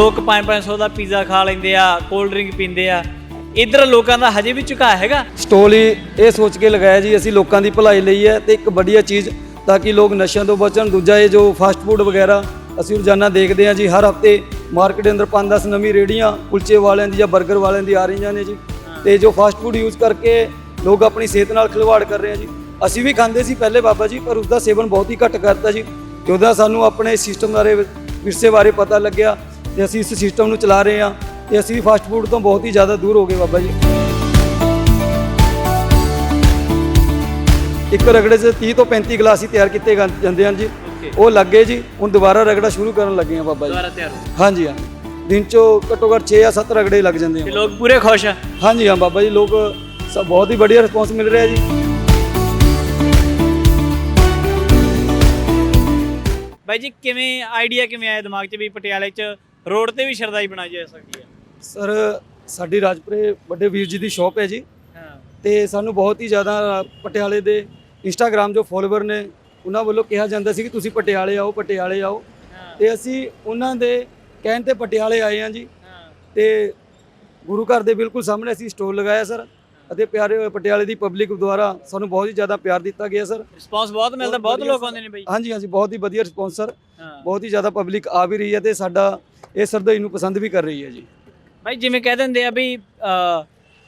ਲੋਕ 5-500 ਦਾ ਪੀਜ਼ਾ ਖਾ ਲੈਂਦੇ ਆ ਕੋਲਡ ਡਰਿੰਕ ਪੀਂਦੇ ਆ। ਇਧਰ ਲੋਕਾਂ ਦਾ ਹਜੇ ਵੀ ਝੁਕਾਅ ਹੈਗਾ? ਸਟੋਲ ਹੀ ਇਹ ਸੋਚ ਕੇ ਲਗਾਇਆ ਜੀ, ਅਸੀਂ ਲੋਕਾਂ ਦੀ ਭਲਾਈ ਲਈ ਹੈ ਤੇ ਇੱਕ ਵਧੀਆ ਚੀਜ਼ ਤਾਂ ਕਿ ਲੋਕ ਨਸ਼ਿਆਂ ਤੋਂ ਬਚਣ। ਦੂਜਾ ਇਹ ਜੋ ਫਾਸਟ ਫੂਡ ਵਗੈਰਾ, ਅਸੀਂ ਰੋਜ਼ਾਨਾ ਦੇਖਦੇ ਹਾਂ ਜੀ, ਹਰ ਹਫ਼ਤੇ ਮਾਰਕੀਟ ਦੇ ਅੰਦਰ 5-10 ਨਵੀਂ ਰੇੜੀਆਂ ਕੁਲਚੇ ਵਾਲਿਆਂ ਦੀ ਜਾਂ 버ਗਰ ਵਾਲਿਆਂ ਦੀ ਆ ਰਹੀਆਂ ਨੇ ਜੀ। ਤੇ ਜੋ ਫਾਸਟ ਫੂਡ ਯੂਜ਼ ਕਰਕੇ ਲੋਕ ਆਪਣੀ ਸਿਹਤ ਨਾਲ ਖਿਲਵਾੜ ਕਰ ਰਹੇ ਆ ਜੀ। ਅਸੀਂ ਵੀ ਖਾਂਦੇ ਸੀ ਪਹਿਲੇ ਬਾਬਾ ਜੀ, ਪਰ ਉਸ ਦਾ ਸੇਵਨ ਬਹੁਤ ਹੀ ਘੱਟ ਕਰਤਾ ਜੀ। ਕਿਉਂਕਿ ਸਾਨੂੰ ਆਪਣੇ ਸਿਸਟਮ ਬਾਰੇ, ਵਿਰਸੇ ਬਾਰੇ ਪਤਾ ਲੱਗਿਆ। ਤੇ ਅਸੀਂ ਇਸ ਸਿਸਟਮ ਨੂੰ ਚਲਾ ਰਹੇ ਹਾਂ ਤੇ ਅਸੀਂ ਵੀ ਫਾਸਟ ਫੂਡ ਤੋਂ ਬਹੁਤ ਹੀ ਜ਼ਿਆਦਾ ਦੂਰ ਹੋ ਗਏ ਬਾਬਾ ਜੀ। ਇੱਕ ਰਗੜੇ 'ਚ 30 ਤੋਂ 35 ਗਲਾਸ ਹੀ ਤਿਆਰ ਕੀਤੇ ਗਾ- ਜਾਂਦੇ ਹਨ ਜੀ। ਉਹ ਲੱਗੇ ਜੀ ਹੁਣ ਦੁਬਾਰਾ ਰਗੜਾ ਸ਼ੁਰੂ ਕਰਨ ਲੱਗੇ ਆ ਬਾਬਾ ਜੀ। ਦੁਬਾਰਾ ਤਿਆਰ ਹੋ ਹਾਂਜੀ ਹਾਂ। ਦਿਨ 'ਚੋਂ ਘੱਟੋ ਘੱਟ 6 ਜਾਂ 7 ਰਗੜੇ ਲੱਗ ਜਾਂਦੇ ਤੇ ਆ ਲੋਕ ਪੂਰੇ ਖੁਸ਼ ਆ। ਹਾਂਜੀ ਹਾਂ ਬਾਬਾ ਜੀ ਲੋਕ ਸਭ ਬਹੁਤ ਹੀ ਵਧੀਆ ਰਿਸਪੌਂਸ ਮਿਲ ਰਿਹਾ ਜੀ। ਬਾਈ ਜੀ ਕਿਵੇਂ ਆਈਡੀਆ ਕਿਵੇਂ ਆਇਆ ਦਿਮਾਗ 'ਚ ਵੀ ਪਟਿਆਲੇ 'ਚ ਰੋਡ ਤੇ ਵੀ ਸ਼ਰਦਾਈ ਬਣਾਈ ਜਾ ਸਕਦੀ ਹੈ। ਸਰ ਸਾਡੀ ਰਾਜਪੁਰੇ ਵੱਡੇ ਵੀਰ ਜੀ ਦੀ ਸ਼ਾਪ ਹੈ ਜੀ। ਹਾਂ। ਤੇ ਸਾਨੂੰ ਬਹੁਤ ਹੀ ਜ਼ਿਆਦਾ ਪਟਿਆਲੇ ਦੇ ਇੰਸਟਾਗ੍ਰam ਜੋ ਫੋਲੋਵਰ ਨੇ ਉਹਨਾਂ ਵੱਲੋਂ ਕਿਹਾ ਜਾਂਦਾ ਸੀ ਕਿ ਤੁਸੀਂ ਪਟਿਆਲੇ ਆਓ ਪਟਿਆਲੇ ਆਓ। ਤੇ ਅਸੀਂ ਉਹਨਾਂ ਦੇ ਕਹਿਣ ਤੇ ਪਟਿਆਲੇ ਆਏ ਹਾਂ ਜੀ। ਹਾਂ। ਤੇ ਗੁਰੂ ਘਰ ਦੇ ਬਿਲਕੁਲ ਸਾਹਮਣੇ ਅਸੀਂ ਸਟੋਲ ਲਗਾਇਆ ਸਰ। ਅਤੇ ਪਿਆਰੇ ਪਟਿਆਲੇ ਦੀ ਪਬਲਿਕ ਦੁਆਰਾ ਸਾਨੂੰ ਬਹੁਤ ਹੀ ਜ਼ਿਆਦਾ ਪਿਆਰ ਦਿੱਤਾ ਗਿਆ ਸਰ। ਰਿਸਪੌਂਸ ਬਹੁਤ ਮਿਲਦਾ ਬਹੁਤ ਲੋਕ। ਆਉਂਦੇ ਨੇ ਬਾਈ। ਹਾਂਜੀ ਹਾਂਜੀ ਬਹੁਤ ਹੀ ਵਧੀਆ ਰਿਸਪੌਂਸ ਸਰ। ਬਹੁਤ ਹੀ ਜ਼ਿਆਦਾ ਪਬਲਿਕ ਆ ਵੀ ਰਹੀ ਹੈ ਤੇ ਸਾਡਾ ਇਹ ਸਰਦਾਈ ਨੂੰ ਪਸੰਦ ਵੀ ਕਰ ਰਹੀ ਹੈ ਜੀ। ਬਾਈ ਜਿਵੇਂ ਕਹਿ ਦਿੰਦੇ ਆ ਵੀ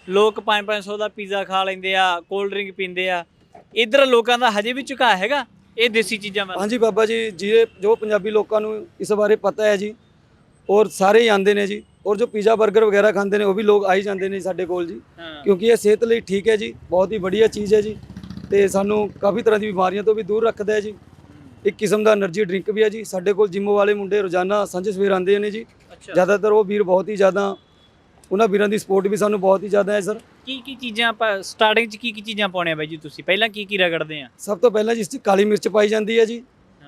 ਲੋਕ 5-500 ਦਾ ਪੀਜ਼ਾ ਖਾ ਲੈਂਦੇ ਆ ਕੋਲਡ ਡਰਿੰਕ ਪੀਂਦੇ ਆ। ਇਧਰ ਲੋਕਾਂ ਦਾ ਹਜੇ ਵੀ ਝੁਕਾਅ ਹੈਗਾ ਇਹ ਦੇਸੀ ਚੀਜ਼ਾਂ ਵੱਲ ਹਾਂਜੀ ਬਾਬਾ ਜੀ ਜਿਹੜੇ ਜੋ ਪੰਜਾਬੀ ਲੋਕਾਂ ਨੂੰ ਇਸ ਬਾਰੇ ਪਤਾ ਹੈ ਜੀ ਔਰ ਸਾਰੇ ਹੀ ਆਉਂਦੇ ਨੇ ਜੀ ਔਰ ਜੋ ਪੀਜ਼ਾ 버ਗਰ ਵਗੈਰਾ ਖਾਂਦੇ ਨੇ ਉਹ ਵੀ ਲੋਕ ਆਈ ਜਾਂਦੇ ਨੇ ਸਾਡੇ ਕੋਲ ਜੀ। ਕਿਉਂਕਿ ਇਹ ਸਿਹਤ ਲਈ ਠੀਕ ਹੈ ਜੀ ਬਹੁਤ ਹੀ ਵਧੀਆ ਚੀਜ਼ ਹੈ ਜੀ ਤੇ ਸਾਨੂੰ ਕਾਫੀ ਤਰ੍ਹਾਂ ਦੀ ਬਿਮਾਰੀਆਂ ਤੋਂ ਵੀ ਦੂਰ ਰੱਖਦਾ ਹੈ ਜੀ। ਇੱਕ ਕਿਸਮ ਦਾ એનર્ਜੀ ਡਰਿੰਕ ਵੀ ਹੈ ਜੀ। ਸਾਡੇ ਕੋਲ ਜਿਮ ਵਾਲੇ ਮੁੰਡੇ ਰੋਜ਼ਾਨਾ ਸਾਂਝੇ ਸਵੇਰ ਆਉਂਦੇ ਨੇ ਜੀ। ਜ਼ਿਆਦਾਤਰ ਉਹ ਵੀਰ ਬਹੁਤ ਹੀ ਜ਼ਿਆਦਾ ਉਹਨਾਂ ਵੀਰਾਂ ਦੀ ਸਪੋਰਟ ਵੀ ਸਾਨੂੰ ਬਹੁਤ ਹੀ ਜ਼ਿਆਦਾ ਹੈ ਸਰ ਕੀ ਕੀ ਚੀਜ਼ਾਂ ਆਪਾਂ ਸਟਾਰਟਿੰਗ 'ਚ ਕੀ ਕੀ ਚੀਜ਼ਾਂ ਪਾਉਣੀਆਂ ਬਾਈ ਜੀ ਤੁਸੀਂ? ਪਹਿਲਾਂ ਕੀ ਕੀ ਰਗੜਦੇ ਆ? ਸਭ ਤੋਂ ਪਹਿਲਾਂ ਜੀ ਇਸ 'ਚ ਕਾਲੀ ਮਿਰਚ ਪਾਈ ਜਾਂਦੀ ਹੈ ਜੀ।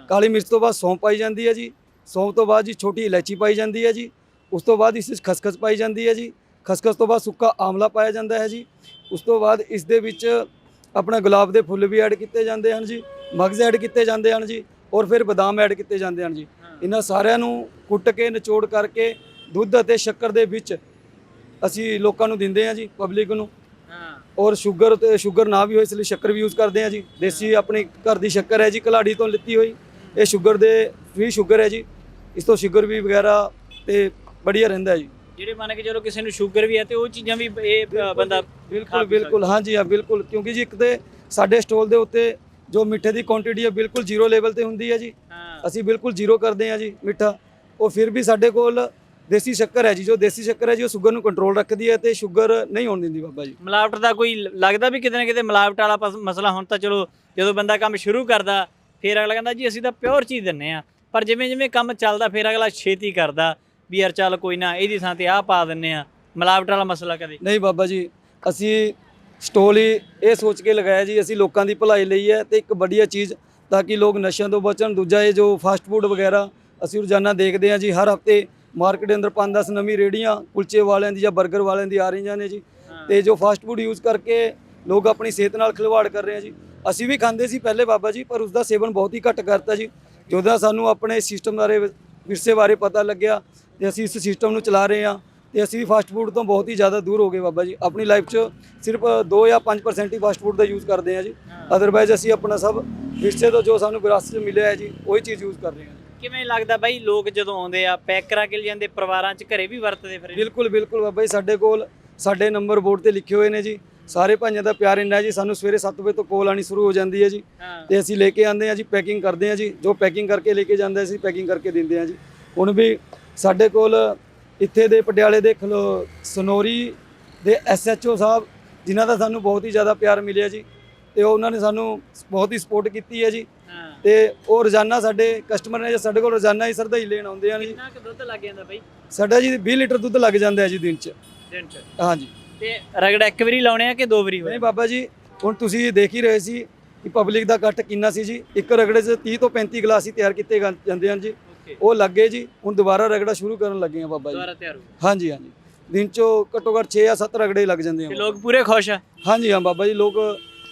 ਕਾਲੀ ਮਿਰਚ ਤੋਂ ਬਾਅਦ ਸੌਂਫ ਪਾਈ ਜਾਂਦੀ ਹੈ ਜੀ। ਸੌਂਫ ਤੋਂ ਬਾਅਦ ਜੀ ਛੋਟੀ ਇਲਾਇਚੀ ਪਾਈ ਜਾਂਦੀ ਹੈ ਜੀ। ਉਸ ਤੋਂ ਬਾਅਦ ਇਸ ਵਿੱਚ ਖਸਖਸ ਪਾਈ ਜਾਂਦੀ ਹੈ ਜੀ। ਖਸਖਸ ਤੋਂ ਬਾਅਦ ਸੁੱਕਾ ਆਮਲਾ ਪਾਇਆ ਜਾਂਦਾ ਹੈ ਜੀ। ਉਸ ਤੋਂ ਬਾਅਦ ਇਸ ਦੇ ਵਿੱਚ ਆਪਣਾ ਗੁਲਾਬ ਦੇ ਫੁੱਲ ਵੀ ਐਡ ਕੀਤੇ ਜਾਂਦੇ ਹਨ ਜੀ। ਮਗਜ਼ ਐਡ ਕੀਤੇ ਜਾਂਦੇ ਹਨ ਜੀ ਔਰ ਫਿਰ ਬਦਾਮ ਐਡ ਕੀਤੇ ਜਾਂਦੇ ਹਨ ਜੀ। ਇਹਨਾਂ ਸਾਰਿਆਂ ਨੂੰ ਕੁੱਟ ਕੇ ਨਿਚੋੜ ਕਰਕੇ ਦੁੱਧ ਅਤੇ ਸ਼ੱਕਰ ਦੇ ਵਿੱਚ ਅਸੀਂ ਲੋਕਾਂ ਨੂੰ ਦਿੰਦੇ ਹਾਂ ਜੀ ਪਬਲਿਕ ਨੂੰ। ਹਾਂ। ਔਰ ਸ਼ੂਗਰ ਤੇ ਸ਼ੂਗਰ ਨਾ ਵੀ ਹੋਏ ਇਸ ਲਈ ਸ਼ੱਕਰ ਵੀ ਯੂਜ਼ ਕਰਦੇ ਆ ਜੀ। ਦੇਸੀ ਆਪਣੀ ਘਰ ਦੀ ਸ਼ੱਕਰ ਹੈ ਜੀ ਕਲਾੜੀ ਤੋਂ ਲਿੱਤੀ ਹੋਈ। ਇਹ ਸ਼ੂਗਰ ਦੇ ਫ੍ਰੀ ਸ਼ੂਗਰ ਹੈ ਜੀ। ਇਸ ਤੋਂ ਸ਼ੂਗਰ ਵੀ ਵਗੈਰਾ ਤੇ ਬੜੀਆ ਰਹਿੰਦਾ ਜੀ। ਜਿਹੜੇ ਮੰਨ ਕੇ ਚਲੋ ਕਿਸੇ ਨੂੰ ਸ਼ੂਗਰ ਵੀ ਹੈ ਤੇ ਉਹ ਚੀਜ਼ਾਂ ਵੀ ਇਹ ਬੰਦਾ ਬਿਲਕੁਲ ਬਿਲਕੁਲ ਹਾਂਜੀ ਹਾਂ ਬਿਲਕੁਲ। ਕਿਉਂਕਿ ਜੀ ਇੱਕ ਤੇ ਸਾਡੇ ਸਟੋਲ ਦੇ ਉੱਤੇ ਜੋ ਮਿੱਠੇ ਦੀ ਕੁਆਂਟੀਟੀ ਹੈ ਬਿਲਕੁਲ ਜ਼ੀਰੋ ਲੈਵਲ ਤੇ ਹੁੰਦੀ ਹੈ ਜੀ। ਅਸੀਂ ਬਿਲਕੁਲ ਜ਼ੀਰੋ ਕਰਦੇ ਹਾਂ ਜੀ ਮਿੱਠਾ। ਉਹ ਫਿਰ ਵੀ ਸਾਡੇ ਕੋਲ ਦੇਸੀ ਸ਼ੱਕਰ ਹੈ ਜੀ। ਜੋ ਦੇਸੀ ਸ਼ੱਕਰ ਹੈ ਜੀ ਉਹ ਸ਼ੂਗਰ ਨੂੰ ਕੰਟਰੋਲ ਰੱਖਦੀ ਹੈ ਤੇ ਸ਼ੂਗਰ ਨਹੀਂ ਹੋਣ ਦਿੰਦੀ ਬਾਬਾ ਜੀ। ਮਿਲਾਵਟ ਦਾ ਕੋਈ ਲੱਗਦਾ ਵੀ ਕਿਤੇ ਨਾ ਕਿਤੇ ਮਿਲਾਵਟ ਵਾਲਾ ਪਸ- ਮਸਲਾ ਹੁਣ ਤਾਂ ਚਲੋ ਜਦੋਂ ਬੰਦਾ ਕੰਮ ਸ਼ੁਰੂ ਕਰਦਾ ਫਿਰ ਅਗਲਾ ਕਹਿੰਦਾ ਜੀ ਅਸੀਂ ਤਾਂ ਪਿਓਰ ਚੀਜ਼ ਦਿੰਨੇ ਆ ਪਰ ਜਿਵੇਂ ਜਿਵੇਂ ਕੰਮ ਚੱਲਦਾ ਫਿਰ ਅਗਲਾ ਛੇਤੀ ਕਰਦਾ ਵੀ ਯਾਰ ਚੱਲ ਕੋਈ ਨਾ ਇਹਦੀ ਥਾਂ ਤੇ ਆਹ ਪਾ ਦਿੰਨੇ ਆ ਮਿਲਾਵਟ ਵਾਲਾ ਮਸਲਾ ਕਦੇ। ਨਹੀਂ ਬਾਬਾ ਜੀ ਅਸੀਂ ਸਟੋਲ ਹੀ ਇਹ ਸੋਚ ਕੇ ਲਗਾਇਆ ਜੀ ਅਸੀਂ ਲੋਕਾਂ ਦੀ ਭਲਾਈ ਲਈ ਹੈ ਤੇ ਇੱਕ ਵਧੀਆ ਚੀਜ਼ ਤਾਂ ਕਿ ਲੋਕ ਨਸ਼ਿਆਂ ਤੋਂ ਬਚਣ। ਦੂਜਾ ਇਹ ਜੋ ਫਾਸਟ ਫੂਡ ਵਗੈਰਾ ਅਸੀਂ ਰੋਜ਼ਾਨਾ ਦੇਖਦੇ ਹਾਂ ਜੀ ਹਰ ਹਫ਼ਤੇ ਮਾਰਕੀਟ ਦੇ ਅੰਦਰ 5-10 ਨਵੀਂ ਰੇੜੀਆਂ ਕੁਲਚੇ ਵਾਲਿਆਂ ਦੀ ਜਾਂ 버ਗਰ ਵਾਲਿਆਂ ਦੀ ਆ ਰਹੀਆਂ ਨੇ ਜੀ। ਤੇ ਜੋ ਫਾਸਟ ਫੂਡ ਯੂਜ਼ ਕਰਕੇ ਲੋਕ ਆਪਣੀ ਸਿਹਤ ਨਾਲ ਖਿਲਵਾੜ ਕਰ ਰਹੇ ਆ ਜੀ। ਅਸੀਂ ਵੀ ਖਾਂਦੇ ਸੀ ਪਹਿਲੇ ਬਾਬਾ ਜੀ ਪਰ ਉਸ ਦਾ ਸੇਵਨ ਬਹੁਤ ਹੀ ਘੱਟ ਕਰਤਾ ਜੀ। ਜਦੋਂ ਸਾਨੂੰ ਆਪਣੇ ਸਿਸਟਮ ਬਾਰੇ ਵਿਰਸੇ ਬਾਰੇ ਪਤਾ ਲੱਗਿਆ ਤੇ ਅਸੀਂ ਇਸ ਸਿਸਟਮ ਨੂੰ ਚਲਾ ਰਹੇ ਹਾਂ। ਤੇ ਅਸੀਂ ਵੀ ਫਾਸਟ ਫੂਡ ਤੋਂ ਬਹੁਤ ਹੀ ਜ਼ਿਆਦਾ ਦੂਰ ਹੋ ਗਏ ਬਾਬਾ ਜੀ। ਆਪਣੀ ਲਾਈਫ 'ਚ ਸਿਰਫ 2 ਜਾਂ 5% ਹੀ ਫਾਸਟ ਫੂਡ ਦਾ ਯੂਜ਼ ਕਰਦੇ ਹਾਂ ਜੀ। ਅਦਰਵਾਈਜ਼ ਅਸੀਂ ਆਪਣਾ ਸਭ ਵਿਰਸੇ ਤੋਂ ਜੋ ਸਾਨੂੰ ਵਿਰਾਸਤ 'ਚ ਮਿਲਿਆ ਹੈ ਜੀ ਉਹੀ ਚੀਜ਼ ਯੂਜ਼ ਕਰ ਰਹੇ ਹਾਂ। ਕਿਵੇਂ ਲੱਗਦਾ ਬਾਈ ਲੋਕ ਜਦੋਂ ਆਉਂਦੇ ਆ ਪੈਕ ਕਰਾ ਕੇ ਲਿਆਂਦੇ ਪਰਿਵਾਰਾਂ 'ਚ ਘਰੇ ਵੀ ਵਰਤਦੇ ਫਿਰ? ਬਿਲਕੁਲ ਬਿਲਕੁਲ ਬਾਬਾ ਜੀ ਸਾਡੇ ਕੋਲ ਸਾਡੇ ਨੰਬਰ ਬੋਰਡ ਤੇ ਲਿਖੇ ਹੋਏ ਨੇ ਜੀ। ਸਾਰੇ ਭਾਈਆਂ ਦਾ ਪਿਆਰ ਇੰਨਾ ਜੀ ਸਾਨੂੰ ਸਵੇਰੇ 7 ਵਜੇ ਤੋਂ ਕੋਲ ਆਣੀ ਸ਼ੁਰੂ ਹੋ ਜਾਂਦੀ ਹੈ ਜੀ। ਤੇ ਅਸੀਂ ਲੈ ਕੇ ਆਉਂਦੇ ਹਾਂ ਜੀ ਪੈਕਿੰਗ ਕਰਦੇ ਹਾਂ ਜੀ। ਜੋ ਪੈਕਿੰਗ ਕਰਕੇ ਲੈ ਕੇ ਜਾਂਦੇ ਅਸੀਂ ਪੈਕਿੰਗ ਕਰਕੇ ਦਿੰਦੇ ਹਾਂ ਜੀ। ਹੁਣ ਵੀ ਸਾਡੇ ਕੋਲ ਇੱਥੇ ਦੇ ਪਟਿਆਲੇ ਦੇ ਖਲੋ ਸਨੋਰੀ ਦੇ ਐਸਐਚਓ ਸਾਹਿਬ ਜਿਨ੍ਹਾਂ ਦਾ ਸਾਨੂੰ ਬਹੁਤ ਹੀ ਜ਼ਿਆਦਾ ਪਿਆਰ ਮਿਲਿਆ ਜੀ ਤੇ ਉਹ ਉਹਨਾਂ ਨੇ ਸਾਨੂੰ ਬਹੁਤ ਹੀ ਸਪੋਰਟ ਕੀਤੀ ਹੈ ਜੀ। ਤੇ ਉਹ ਰੋਜ਼ਾਨਾ ਸਾਡੇ ਕਸਟਮਰ ਨੇ ਜੀ ਸਾਡੇ ਕੋਲ ਰੋਜ਼ਾਨਾ ਹੀ ਸਰਦਾਈ ਲੈਣ ਆਉਂਦੇ ਹਨ ਜੀ। ਕਿੰਨਾ ਕੁ ਦੁੱਧ ਲੱਗ ਜਾਂਦਾ ਬਾਈ? ਸਾਡਾ ਜੀ 20 ਲੀਟਰ ਦੁੱਧ ਲੱਗ ਜਾਂਦਾ ਹੈ ਜੀ ਦਿਨ 'ਚ। ਦਿਨ 'ਚ। ਹਾਂਜੀ ਤੇ ਰਗੜਾ ਇੱਕ ਵਾਰੀ ਲਾਉਣੇ ਆ ਕਿ ਦੋ ਵਾਰੀ ਨਹੀਂ ਬਾਬਾ ਜੀ ਹੁਣ ਤੁਸੀਂ ਦੇਖ ਹੀ ਰਹੇ ਸੀ ਕਿ ਪਬਲਿਕ ਦਾ ਇਕੱਠ ਕਿੰਨਾ ਸੀ ਜੀ। ਇੱਕ ਰਗੜੇ 'ਚ 30 ਤੋਂ 35 ਗਲਾਸ ਹੀ ਤਿਆਰ ਕੀਤੇ ਜਾਂਦੇ ਹਨ ਜੀ। ਉਹ ਲੱਗੇ ਜੀ ਹੁਣ ਦੁਬਾਰਾ ਰਗੜਾ ਸ਼ੁਰੂ ਕਰਨ ਲੱਗੇ ਆ ਬਾਬਾ ਜੀ। ਦੁਬਾਰਾ ਤਿਆਰ ਹੋ ਹਾਂਜੀ ਹਾਂਜੀ। ਦਿਨ 'ਚੋਂ ਘੱਟੋ ਘੱਟ 6 ਜਾਂ 7 ਰਗੜੇ ਲੱਗ ਜਾਂਦੇ ਤੇ ਆ ਲੋਕ ਪੂਰੇ ਖੁਸ਼ ਆ? ਹਾਂਜੀ ਹਾਂ ਬਾਬਾ ਜੀ ਲੋਕ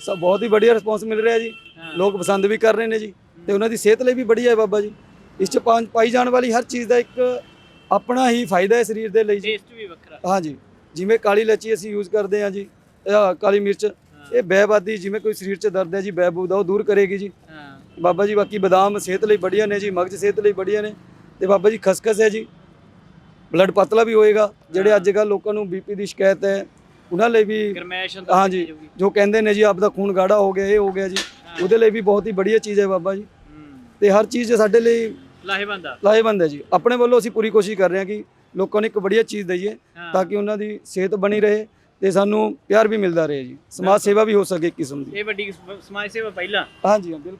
ਸਭ ਬਹੁਤ ਹੀ ਵਧੀਆ ਰਿਸਪੌਂਸ ਮਿਲ ਰਿਹਾ ਜੀ। ਹਾਂ। ਲੋਕ ਪਸੰਦ ਵੀ ਕਰ ਰਹੇ ਨੇ ਜੀ। ਤੇ ਉਹਨਾਂ ਦੀ ਸਿਹਤ ਲਈ ਵੀ ਵਧੀਆ ਹੈ ਬਾਬਾ ਜੀ। ਇਸ 'ਚ ਪਾ- ਪਾਈ ਜਾਣ ਵਾਲੀ ਹਰ ਚੀਜ਼ ਦਾ ਇੱਕ ਆਪਣਾ ਹੀ ਫਾਇਦਾ ਹੈ ਸਰੀਰ ਦੇ ਲਈ ਜੀ। ਟੇਸਟ ਵੀ ਵੱਖਰਾ। ਹਾਂਜੀ ਜਿਵੇਂ ਕਾਲੀ ਇਲਾਚੀ ਅਸੀਂ ਯੂਜ਼ ਕਰਦੇ ਹਾਂ ਜੀ ਕਾਲੀ ਮਿਰਚ ਇਹ ਬਹਿਬਾਦੀ ਜਿਵੇਂ ਕੋਈ ਸਰੀਰ 'ਚ ਦਰਦ ਹੈ ਜੀ ਬਹਿਬੂਦ ਆ ਉਹ ਦੂਰ ਕਰੇਗੀ ਜੀ। ਹਾਂ। ਬਾਬਾ ਜੀ ਬਾਕੀ ਬਦਾਮ ਸਿਹਤ ਲਈ ਬੜੀਆ ਨੇ ਜੀ ਮਗਜ ਸਿਹਤ ਲਈ ਬੜੀਆ ਨੇ ਤੇ ਬਾਬਾ ਜੀ ਖਸਖਸ ਹੈ ਜੀ ਬਲੱਡ ਪਤਲਾ ਵੀ ਹੋਏਗਾ ਜਿਹੜੇ ਹਾਂ। ਅੱਜ ਕੱਲ੍ਹ ਲੋਕਾਂ ਨੂੰ ਬੀਪੀ ਦੀ ਸ਼ਿਕਾਇਤ ਹੈ ਉਹਨਾਂ ਲਈ ਵੀ। ਚਲੀ ਜਾਊਗੀ। ਜੋ ਕਹਿੰਦੇ ਨੇ ਜੀ ਆਪਦਾ ਖੂਨ ਗਾੜਾ ਹੋ ਗਿਆ ਇਹ ਹੋ ਗਿਆ ਜੀ ਹਾਂ। ਉਹਦੇ ਲਈ ਵੀ ਬਹੁਤ ਹੀ ਬੜੀਆ ਚੀਜ਼ ਹੈ ਬਾਬਾ ਜੀ ਹੂੰ ਤੇ ਹਰ ਚੀਜ਼ ਸਾਡੇ ਲਈ ਲਾਹੇਵੰਦ ਆ ਲਾਹੇਵੰਦ ਹੈ ਜੀ ਆਪਣੇ ਵੱਲੋਂ ਅਸੀਂ ਪੂਰੀ ਕੋਸ਼ਿਸ਼ ਕਰ ਰਹੇ ਹਾਂ ਕਿ ਲੋਕਾਂ ਨੂੰ ਇੱਕ ਬੜੀਆ ਚੀਜ਼ ਦਈਏ ਹਾਂ। ਤਾਂ ਕਿ ਉਹਨਾਂ ਦੀ ਸਿਹਤ ਬਣੀ ਰਹੇ ਤੇ ਸਾਨੂੰ ਪਿਆਰ ਵੀ ਮਿਲਦਾ ਰਹੇ ਜੀ ਸਮਾਜ ਸੇਵਾ ਵੀ ਹੋ ਸਕੇ ਕਿਸਮ ਦੀ ਇਹ ਵੱਡੀ ਸਮਾਜ ਸੇਵਾ ਪਹਿਲਾਂ ਹਾਂਜੀ ਹਾਂ ਬਿਲਕੁਲ